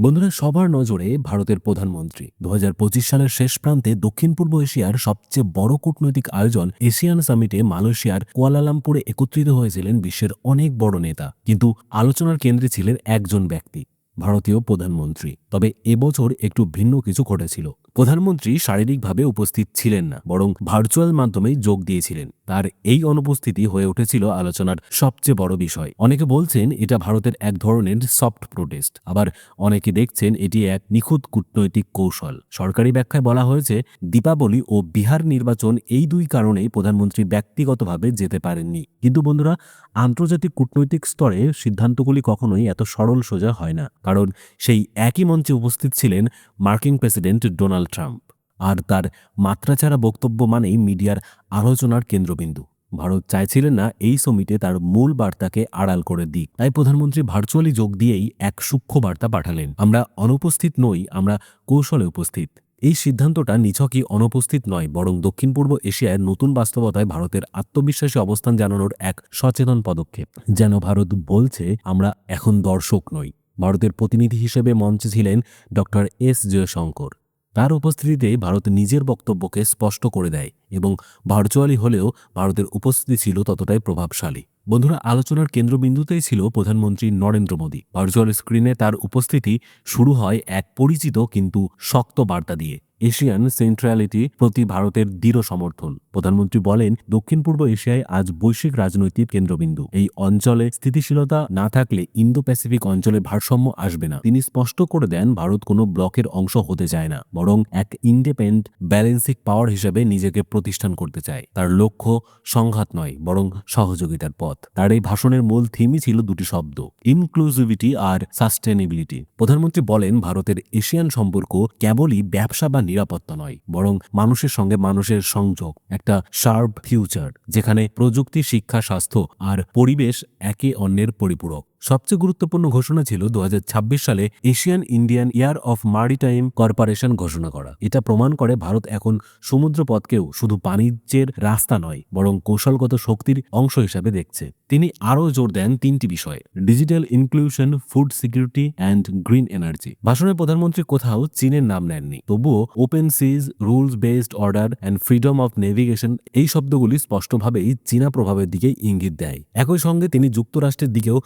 বন্ধুরা, সবার নজরে ভারতের প্রধানমন্ত্রী। দু হাজার পঁচিশ সালের শেষ প্রান্তে দক্ষিণ পূর্ব এশিয়ার সবচেয়ে বড় কূটনৈতিক আয়োজন এশিয়ান সামিটে মালয়েশিয়ার কোয়ালালামপুরে একত্রিত হয়েছিলেন বিশ্বের অনেক বড় নেতা। কিন্তু আলোচনার কেন্দ্রে ছিলেন একজন ব্যক্তি, ভারতীয় প্রধানমন্ত্রী। তবে এবছর একটু ভিন্ন কিছু ঘটেছিল। প্রধানমন্ত্রী শারীরিকভাবে উপস্থিত ছিলেন না, বরং ভার্চুয়াল মাধ্যমেই যোগ দিয়েছিলেন। তার এই অনুপস্থিতি হয়ে উঠেছিল আলোচনার সবচেয়ে বড় বিষয়। অনেকে বলছেন এটা ভারতের এক ধরনের সফট প্রোটেস্ট। আবার অনেকে দেখছেন এটি এক নিখুঁত কূটনৈতিক কৌশল। সরকারি ব্যাখ্যায় বলা হয়েছে, দীপাবলি ও বিহার নির্বাচন এই দুই কারণেই প্রধানমন্ত্রী ব্যক্তিগতভাবে যেতে পারেননি। কিন্তু বন্ধুরা, আন্তর্জাতিক কূটনৈতিক স্তরে সিদ্ধান্তগুলি কখনোই এত সরল সোজা হয় না। কারণ সেই একই মঞ্চে উপস্থিত ছিলেন মার্কিন প্রেসিডেন্ট ডোনাল্ড ট্রাম্প। আর তার মাত্রাছাড়া বক্তব্য মানেই মিডিয়ার আলোচনার কেন্দ্রবিন্দু। ভারত চাইছিলেন না এই সমিটে তার মূল বার্তাকে আড়াল করে দিক। তাই প্রধানমন্ত্রী ভার্চুয়ালি যোগ দিয়েই এক সূক্ষ্ম বার্তা পাঠালেন। আমরা অনুপস্থিত নই, আমরা কৌশলে উপস্থিত। এই সিদ্ধান্তটা নিছকই অনুপস্থিত নয়, বরং দক্ষিণ পূর্ব এশিয়ার নতুন বাস্তবতায় ভারতের আত্মবিশ্বাসী অবস্থান জানানোর এক সচেতন পদক্ষেপ। যেন ভারত বলছে, আমরা এখন দর্শক নই। ভারতের প্রতিনিধি হিসেবে মঞ্চে ছিলেন ডক্টর এস জয়শঙ্কর। তার উপস্থিতিতে ভারত নিজের বক্তব্যকে স্পষ্ট করে দেয় এবং ভার্চুয়ালি হলেও ভারতের উপস্থিতি ছিল ততটাই প্রভাবশালী। বন্ধুরা, আলোচনার কেন্দ্রবিন্দুতেই ছিল প্রধানমন্ত্রী নরেন্দ্র মোদী। ভার্চুয়াল স্ক্রিনে তার উপস্থিতি শুরু হয় এক পরিচিত কিন্তু শক্ত বার্তা দিয়ে। এশিয়ান সেন্ট্রালিটি প্রতি ভারতের দৃঢ় সমর্থন। প্রধানমন্ত্রী বলেন দক্ষিণ পূর্ব এশিয়ায় আজ বৈশ্বিক রাজনৈতিক কেন্দ্রবিন্দু। এই অঞ্চলে স্থিতিশীলতা না থাকলে ইন্দো প্যাসিফিক অঞ্চলে ভারসাম্য আসবে না। তিনি স্পষ্ট করে দেন, ভারত কোনো ব্লকের অংশ হতে চায় না, বরং এক ইন্ডিপেন্ডেন্ট ব্যালেন্সিক পাওয়ার হিসেবে নিজেকে প্রতিষ্ঠান করতে চায়। তার লক্ষ্য সংঘাত নয়, বরং সহযোগিতার পথ। তার এই ভাষণের মূল থিমই ছিল দুটি শব্দ ইনক্লুসিভিটি আর সাস্টেনেবিলিটি প্রধানমন্ত্রী বলেন, ভারতের এশিয়ান সম্পর্ক কেবলই ব্যবসা বা নিরাপত্তা নয়, বরং মানুষের সঙ্গে মানুষের সংযোগ, একটা শার্প ফিউচার, যেখানে প্রযুক্তি, শিক্ষা, স্বাস্থ্য আর পরিবেশ একে অন্যের পরিপূরক। সবচেয়ে গুরুত্বপূর্ণ ঘোষণা ছিল দু হাজার ছাব্বিশ সালে Asian Indian year of maritime corporation ঘোষণা করা। এটা প্রমাণ করে ভারত এখন সমুদ্রপথকেও শুধু বাণিজ্যের রাস্তা নয়, বরং কৌশলগত শক্তির অংশ হিসাবে দেখছে। তিনি আরও জোর দেন তিনটি বিষয়ে, digital inclusion, food security, and green energy. ভাষণে প্রধানমন্ত্রী কোথাও চীনের নাম নেননি, তবুও open seas, rules based order, and freedom of navigation এই শব্দগুলি স্পষ্টভাবেই চীনা প্রভাবের দিকে ইঙ্গিত দেয়। একই সঙ্গে তিনি যুক্তরাষ্ট্রের দিকেও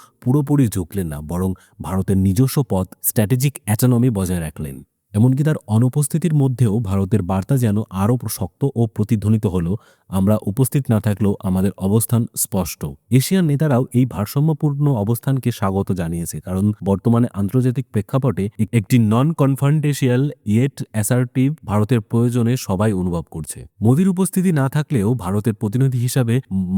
পুরোপুরি ঝুঁকলেন না, বরং ভারতের নিজস্ব পথ স্ট্র্যাটেজিক অ্যাটানমি বজায় রাখলেন। এমনকি তার অনুপস্থিতির মধ্যেও ভারতের বার্তা যেন আরও শক্ত ও প্রতিধ্বনিত হল, আমরা উপস্থিত না থাকলেও আমাদের অবস্থান স্পষ্ট। এশিয়ান নেতারাও এই ভারসাম্যপূর্ণ অবস্থানকে স্বাগত জানিয়েছে, কারণ বর্তমানে আন্তর্জাতিক প্রেক্ষাপটে একটি নন কনফান্টেশিয়াল ইয়েট অ্যাসার্টিভ ভারতের প্রয়োজনে সবাই অনুভব করছে। মোদির উপস্থিতি না থাকলেও ভারতের প্রতিনিধি হিসাবে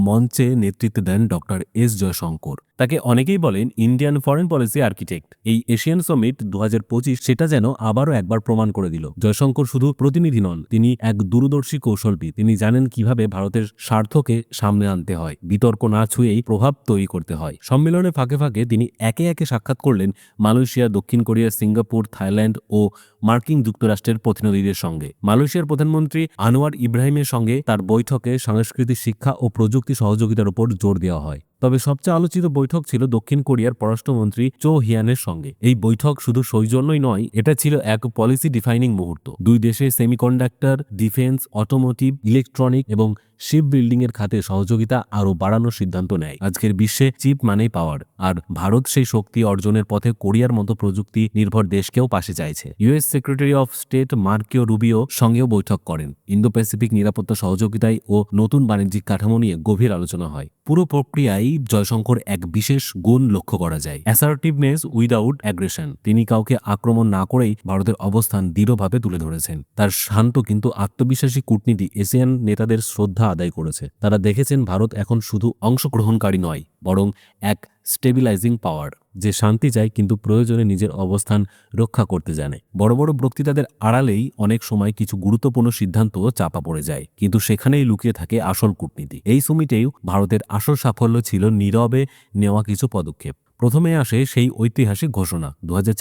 মঞ্চে নেতৃত্ব দেন ডক্টর এস জয়শঙ্কর। তাকে অনেকেই বলেন ইন্ডিয়ান ফরেন পলিসি আর্কিটেক্ট এই এশিয়ান সমিট দু হাজার পঁচিশ সেটা যেন আবারও একবার প্রমাণ করে দিল। জয়শঙ্কর শুধু প্রতিনিধি নন, তিনি এক দূরদর্শী কৌশলবিদ। তিনি জানেন কীভাবে ভারতের স্বার্থকে সামনে আনতে হয়, বিতর্ক না ছুঁয়েই প্রভাব তৈরি করতে হয়। সম্মেলনে ফাঁকে ফাঁকে তিনি একে একে সাক্ষাৎ করলেন মালয়েশিয়া, দক্ষিণ কোরিয়া, সিঙ্গাপুর, থাইল্যান্ড ও মার্কিন যুক্তরাষ্ট্রের প্রতিনিধিদের সঙ্গে। মালয়েশিয়ার প্রধানমন্ত্রী আনোয়ার ইব্রাহিমের সঙ্গে তার বৈঠকে সাংস্কৃতিক শিক্ষা ও প্রযুক্তি সহযোগিতার উপর জোর দেওয়া হয়। তবে সবচেয়ে আলোচিত বৈঠক ছিল দক্ষিণ কোরিয়ার পররাষ্ট্রমন্ত্রী চো হিয়ানের সঙ্গে। এই বৈঠক শুধু সৌজন্যই নয়, এটা ছিল এক পলিসি ডিফাইনিং মুহূর্ত। দুই দেশে সেমিকন্ডাক্টর ডিফেন্স অটোমোটিভ ইলেকট্রনিক এবং শিপ বিল্ডিং এর খাতে সহযোগিতা আরও বাড়ানোর সিদ্ধান্ত নেয়। আজকের বিশ্বে চিপ মানেই পাওয়ার, আর ভারত সেই শক্তি অর্জনের পথে কোরিয়ার মতো প্রযুক্তি নির্ভর দেশকেও পাশে চাইছে। US secretary of state Marco Rubio সঙ্গেও বৈঠক করেন। ইন্দো প্যাসিফিক নিরাপত্তা সহযোগিতায় ও নতুন বাণিজ্যিক কাঠামো নিয়ে গভীর আলোচনা হয়। পুরো প্রক্রিয়ায় জয়শঙ্কর এক বিশেষ গুণ লক্ষ্য করা যায় অ্যাসার্টিভনেস উইদাউট অ্যাগ্রেশন তিনি কাউকে আক্রমণ না করেই ভারতের অবস্থান দৃঢ়ভাবে তুলে ধরেছেন। তার শান্ত কিন্তু আত্মবিশ্বাসী কূটনীতি এশিয়ান নেতাদের শ্রদ্ধা আদায় করেছে। তারা দেখেছেন ভারত এখন শুধু অংশগ্রহণকারী নয়, বরং এক স্টেবিলাইজিং পাওয়ার, যে শান্তি চায় কিন্তু প্রয়োজনে নিজের অবস্থান রক্ষা করতে জানে। বড় বড় বক্তৃতাদের আড়ালেই অনেক সময় কিছু গুরুত্বপূর্ণ সিদ্ধান্ত চাপা পড়ে যায়, কিন্তু সেখানেই লুকিয়ে থাকে আসল কূটনীতি। এই সুমিটেও ভারতের আসল সাফল্য ছিল নীরবে নেওয়া কিছু পদক্ষেপ। প্রথমে আসে সেই ঐতিহাসিক ঘোষণা দু হাজার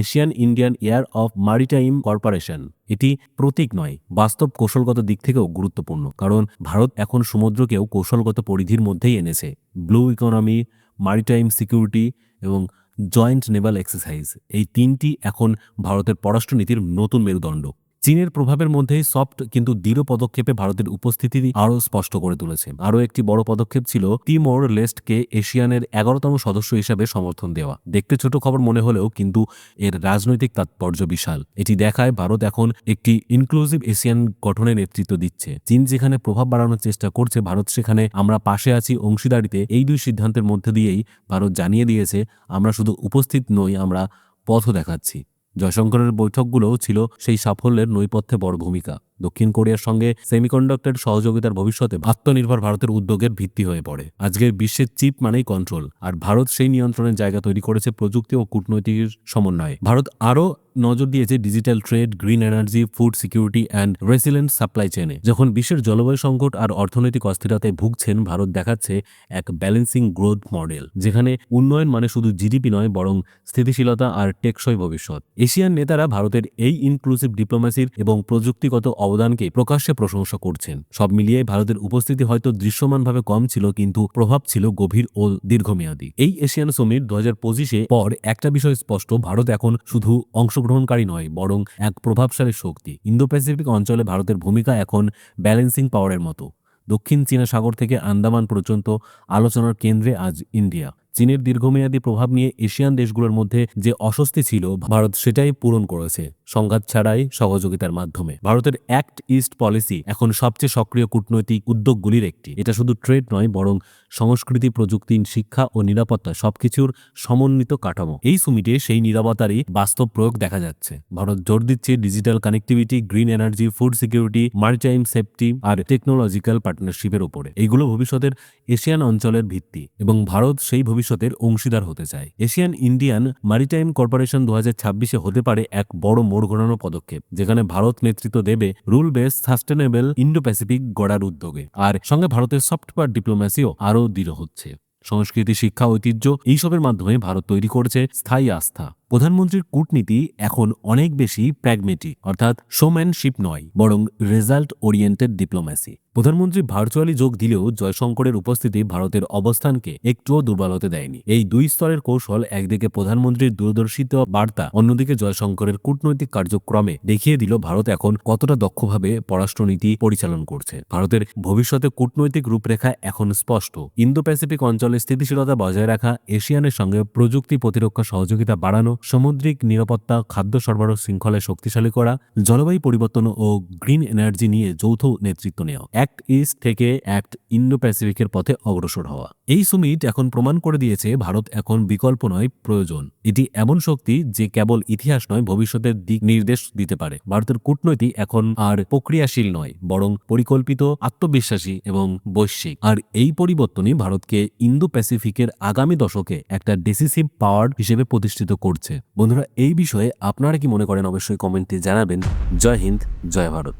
Asian Indian year of maritime corporation. এটি প্রতীক নয়, বাস্তব কৌশলগত দিক থেকেও গুরুত্বপূর্ণ, কারণ ভারত এখন সমুদ্রকেও কৌশলগত পরিধির মধ্যেই এনেছে। ব্লু ইকোনমি, মারিটাইম সিকিউরিটি এবং জয়েন্ট নেভাল এক্সারসাইজ, এই তিনটি এখন ভারতের পররাষ্ট্রনীতির নতুন মেরুদণ্ড। চীনের প্রভাবের মধ্যে সফট কিন্তু দৃঢ় পদক্ষেপে ভারতের উপস্থিতি আরও স্পষ্ট করে তুলেছে। আরও একটি বড় পদক্ষেপ ছিল তিমোর লেস্টকে এশিয়ানের এগারোতম সদস্য হিসাবে সমর্থন দেওয়া। দেখতে ছোট খবর মনে হলেও কিন্তু এর রাজনৈতিক তাৎপর্য বিশাল। এটি দেখায় ভারত এখন একটি ইনক্লুসিভ এশিয়ান গঠনে নেতৃত্ব দিচ্ছে। চীন যেখানে প্রভাব বাড়ানোর চেষ্টা করছে, ভারত সেখানে আমরা পাশে আছি অংশীদারিতে। এই দুই সিদ্ধান্তের মধ্যে দিয়েই ভারত জানিয়ে দিয়েছে, আমরা শুধু উপস্থিত নই, আমরা পথও দেখাচ্ছি। জয়শঙ্করের বৈঠকগুলোও ছিল সেই সাফল্যের নৈপথ্যে বড় ভূমিকা। দক্ষিণ কোরিয়ার সঙ্গে সেমিকন্ডাক্টর সহযোগিতার ভবিষ্যতে আত্মনির্ভর ভারতের উদ্যোগের ভিত্তি হয়ে পড়ে। আজকের বিশ্বের চিপ মানেই কন্ট্রোল আর ভারত সেই নিয়ন্ত্রণের জায়গা তৈরি করেছে প্রযুক্তি ও কূটনৈতিক সমন্বয়ে। ভারত আরও নজর দিয়েছে digital trade green energy food security and resilient supply চেনে যখন বিশ্বের জলবায়ু সংকট আর অর্থনৈতিক অস্থিরতায় ভুগছেন, ভারত দেখাচ্ছে এক ব্যালেন্সিং গ্রোথ মডেল যেখানে উন্নয়ন মানে শুধু জিডিপি নয়, বরং স্থিতিশীলতা আর টেকসই ভবিষ্যৎ। এশিয়ান নেতারা ভারতের এই ইনক্লুসিভ ডিপ্লোমেসির এবং প্রযুক্তিগত অবদানকে প্রকাশ্যে প্রশংসা করছেন। সব মিলিয়ে ভারতের উপস্থিতি হয়তো দৃশ্যমানভাবে কম ছিল, কিন্তু প্রভাব ছিল গভীর ও দীর্ঘমেয়াদী। এই এশিয়ান সমিট দু হাজার পঁচিশে পর একটা বিষয় স্পষ্ট, ভারত এখন শুধু অংশগ্রহণকারী নয়, বরং এক প্রভাবশালী শক্তি। ইন্দো প্যাসিফিক অঞ্চলে ভারতের ভূমিকা এখন ব্যালেন্সিং পাওয়ারের মতো। দক্ষিণ চীনা সাগর থেকে আন্দামান পর্যন্ত আলোচনার কেন্দ্রে আজ ইন্ডিয়া। চীনের দীর্ঘমেয়াদী প্রভাব নিয়ে এশিয়ান দেশগুলোর মধ্যে যে অস্বস্তি ছিল, ভারত সেটাই পূরণ করেছে। সংঘাত ছাড়াই সহযোগিতার মাধ্যমে। ভারতের অ্যাক্ট ইস্ট পলিসি এখন সবচেয়ে সক্রিয় কূটনৈতিক উদ্যোগগুলির একটি। এটা শুধু ট্রেড নয়, বরং সংস্কৃতি, প্রযুক্তি, শিক্ষা ও নিরাপত্তা সবকিছুর সমন্বিত কাঠামো। এই সুমিটে সেই নিরাপত্তারই বাস্তব প্রয়োগ দেখা যাচ্ছে। ভারত জোর দিচ্ছে digital connectivity green energy food security maritime safety আর টেকনোলজিক্যাল পার্টনারশিপের উপরে। এইগুলো ভবিষ্যতের এশিয়ান অঞ্চলের ভিত্তি এবং ভারত সেই ভবিষ্যতের অংশীদার হতে চায়। এশিয়ান ইন্ডিয়ান মারিটাইম কর্পোরেশন দু হাজার হতে পারে এক বড় মোড় ঘোরানো পদক্ষেপ, যেখানে ভারত নেতৃত্ব দেবে rule base sustainable Indo Pacific গড়ার উদ্যোগে। আর সঙ্গে ভারতের সফটওয়্যার ডিপ্লোম্যাসিও আরও দৃঢ় হচ্ছে। সংস্কৃতি, শিক্ষা, ঐতিহ্য, এইসবের মাধ্যমে ভারত তৈরি করছে স্থায়ী আস্থা। প্রধানমন্ত্রীর কূটনীতি এখন অনেক বেশি প্র্যাগমেটিক অর্থাৎ শোম্যানশিপ নয়, বরং রেজাল্ট ওরিয়েন্টেড ডিপ্লোম্যাসি প্রধানমন্ত্রী ভার্চুয়ালি যোগ দিলেও জয়শঙ্করের উপস্থিতি ভারতের অবস্থানকে একটুও দুর্বল হতে দেয়নি। এই দুই স্তরের কৌশল একদিকে প্রধানমন্ত্রীর দূরদর্শিত বার্তা, অন্যদিকে জয়শঙ্করের কূটনৈতিক কার্যক্রমে দেখিয়ে দিল ভারত এখন কতটা দক্ষভাবে পররাষ্ট্রনীতি পরিচালন করছে। ভারতের ভবিষ্যতে কূটনৈতিক রূপরেখা এখন স্পষ্ট। ইন্দো প্যাসিফিক অঞ্চলে স্থিতিশীলতা বজায় রাখা, এশিয়ানের সঙ্গে প্রযুক্তি প্রতিরক্ষা সহযোগিতা বাড়ানো সামুদ্রিক নিরাপত্তা, খাদ্য সরবরাহ শৃঙ্খলায় শক্তিশালী করা, জলবায়ু পরিবর্তন ও গ্রিন এনার্জি নিয়ে যৌথ নেতৃত্ব নেওয়া। অ্যাক্ট ইস্ট থেকে অ্যাক্ট ইন্দো প্যাসিফিকের পথে অগ্রসর হওয়া। এই সুমিট এখন প্রমাণ করে দিয়েছে, ভারত এখন বিকল্প নয়, প্রয়োজন। এটি এমন শক্তি যে কেবল ইতিহাস নয়, ভবিষ্যতের দিক নির্দেশ দিতে পারে। ভারতের কূটনৈতিক এখন আর প্রক্রিয়াশীল নয়, বরং পরিকল্পিত, আত্মবিশ্বাসী এবং বৈশ্বিক। আর এই পরিবর্তনই ভারতকে ইন্দো প্যাসিফিকের আগামী দশকে একটা ডেসিসিভ পাওয়ার হিসেবে প্রতিষ্ঠিত করছে। বন্ধুরা এই বিষয়ে আপনারা কি মনে করেন? অবশ্যই কমেন্টে জানাবেন। জয় হিন্দ জয় ভারত।